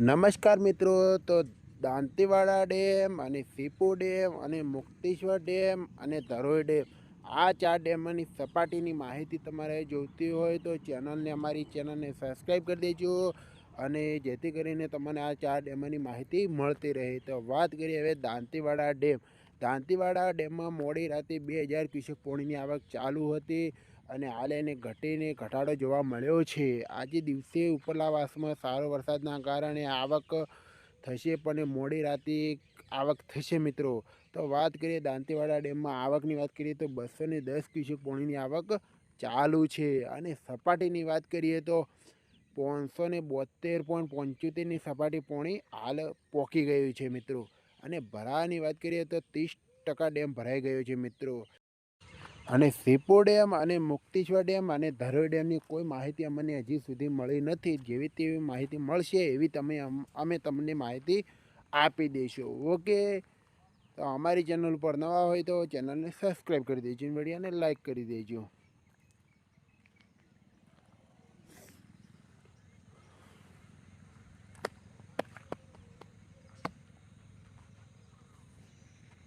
નમસ્કાર મિત્રો, તો દાંતીવાડા ડેમ અને સીપુ ડેમ અને મુક્તેશ્વર ડેમ અને ધરોઈ ડેમ, આ ચાર ડેમની સપાટીની માહિતી તમારે જોઈતી હોય તો ચેનલને, અમારી ચેનલને સબસ્ક્રાઈબ કરી દેજો અને જેથી કરીને તમને આ ચાર ડેમની માહિતી મળતી રહે. તો વાત કરીએ હવે દાંતીવાડા ડેમ. દાંતીવાડા ડેમમાં મોડી રાતે બે હજાર ક્યુસેક પાણીની આવક ચાલુ હતી અને હાલ એને ઘટીને ઘટાડો જોવા મળ્યો છે. આજે દિવસે ઉપરલાવાસમાં સારો વરસાદના કારણે આવક થશે પણ મોડી રાતે આવક થશે મિત્રો. તો વાત કરીએ દાંતીવાડા ડેમમાં આવકની વાત કરીએ તો બસો ને દસ ક્યુસેક પાણીની આવક ચાલુ છે. અને સપાટીની વાત કરીએ તો પાંચસો ને બોતેર પોઈન્ટ પંચોતેરની સપાટી પોણી હાલ પોકી ગયું છે મિત્રો. અને ભરાવાની વાત કરીએ તો ત્રીસ ટકા ડેમ ભરાઈ ગયો છે મિત્રો. અને સીપો ડેમ અને મુક્તેશ્વર ડેમ અને ધરોઈ ડેમની કોઈ માહિતી અમને હજી સુધી મળી નથી. જેવી તેવી માહિતી મળશે એવી તમે અમે તમને માહિતી આપી દઈશું. ઓકે તો અમારી ચેનલ પર નવા હોય તો ચેનલને સબસ્ક્રાઈબ કરી દેજો, વિડીયોને લાઈક કરી દેજો.